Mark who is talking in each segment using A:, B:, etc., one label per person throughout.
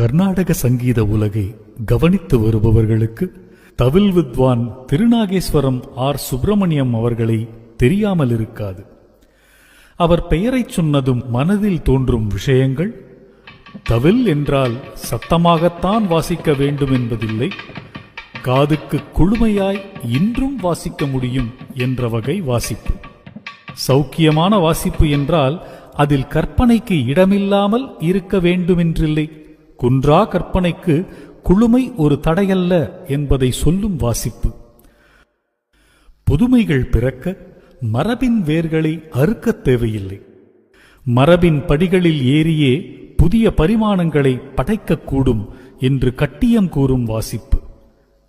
A: கர்நாடக சங்கீத உலகை கவனித்து வருபவர்களுக்கு தவில் வித்வான் திருநாகேஸ்வரம் ஆர். சுப்பிரமணியம் அவர்களை தெரியாமல் இருக்காது. அவர் பெயரைச் சொன்னதும் மனதில் தோன்றும் விஷயங்கள் தவில் என்றால் சத்தமாகத்தான் வாசிக்க வேண்டும் என்பதில்லை காதுக்கு குழுமையாய் இன்றும் வாசிக்க முடியும் என்ற வகை வாசிப்பு. சௌக்கியமான வாசிப்பு என்றால் அதில் கற்பனைக்கு இடமில்லாமல் இருக்க வேண்டுமென்றில்லை. குன்றா கற்பனைக்கு குளுமை ஒரு தடையல்ல என்பதை சொல்லும் வாசிப்பு. புதுமைகள் பிறக்க மரபின் வேர்களை அறுக்கத் தேவையில்லை. மரபின் படிகளில் ஏறியே புதிய பரிமாணங்களை படைக்கக்கூடும் என்று கட்டியம் கூறும் வாசிப்பு.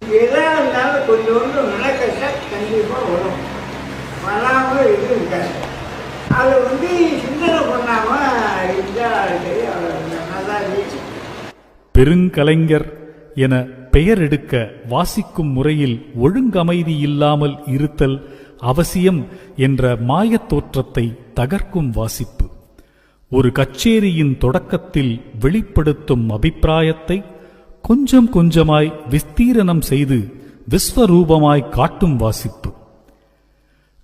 B: எதா வந்து சிந்தனை
A: பெருங்கலைஞர் என பெயர் எடுக்க வாசிக்கும் முறையில் ஒழுங்கமைதி இல்லாமல் இருத்தல் அவசியம் என்ற மாயத் தோற்றத்தை தகர்க்கும் வாசிப்பு. ஒரு கச்சேரியின் தொடக்கத்தில் வெளிப்படுத்தும் அபிப்பிராயத்தை கொஞ்சம் கொஞ்சமாய் விஸ்தீரணம் செய்து விஸ்வரூபமாய் காட்டும் வாசிப்பு.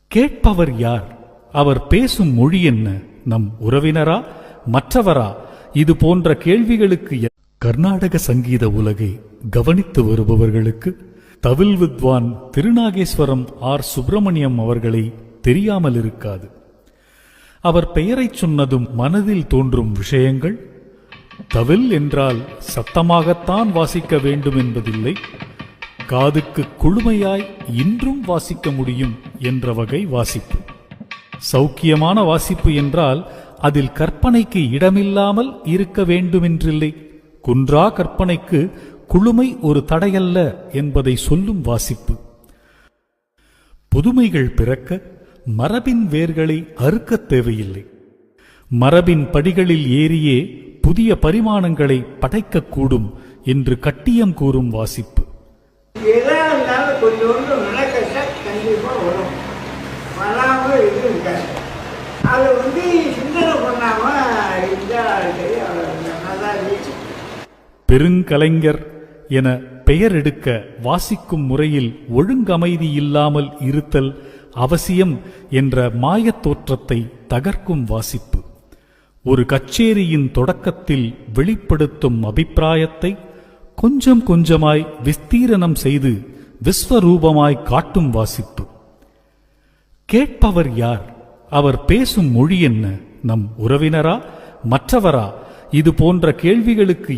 A: கேட்பவர் யார்? அவர் பேசும் மொழி என்ன? நம் உறவினரா? மற்றவரா? இது போன்ற கேள்விகளுக்கு கர்நாடக சங்கீத உலகை கவனித்து வருபவர்களுக்கு தவில் வித்வான் திருநாகேஸ்வரம் ஆர் சுப்பிரமணியம் அவர்களை தெரியாமல் இருக்காது அவர் பெயரைச் சொன்னதும் மனதில் தோன்றும் விஷயங்கள் தவில் என்றால் சத்தமாகத்தான் வாசிக்க வேண்டும் என்பதில்லை காதுக்கு குழுமையாய் இன்றும் வாசிக்க முடியும் என்ற வகை வாசிப்பு. சௌக்கியமான வாசிப்பு என்றால் அதில் கற்பனைக்கு இடமில்லாமல் இருக்க வேண்டுமென்றில்லை. குன்றா கற்பனைக்கு குளுமை ஒரு தடையல்ல என்பதை சொல்லும் வாசிப்பு. புதுமைகள் பிறக்க மரபின் வேர்களை அறுக்கத் தேவையில்லை. மரபின் படிகளில் ஏறியே புதிய பரிமாணங்களை படைக்கக்கூடும் என்று கட்டியம் கூறும் வாசிப்பு.
B: எதா வந்து சிந்தனை
A: பெருங்கலைஞர் என பெயர் எடுக்க வாசிக்கும் முறையில் ஒழுங்கமைதி இல்லாமல் இருத்தல் அவசியம் என்ற மாயத் தோற்றத்தை தகர்க்கும் வாசிப்பு. ஒரு கச்சேரியின் தொடக்கத்தில் வெளிப்படுத்தும் அபிப்பிராயத்தை கொஞ்சம் கொஞ்சமாய் விஸ்தீரணம் செய்து விஸ்வரூபமாய் காட்டும் வாசிப்பு. கேட்பவர் யார்? அவர் பேசும் மொழி என்ன? நம் உறவினரா? மற்றவரா? இது போன்ற கேள்விகளுக்கு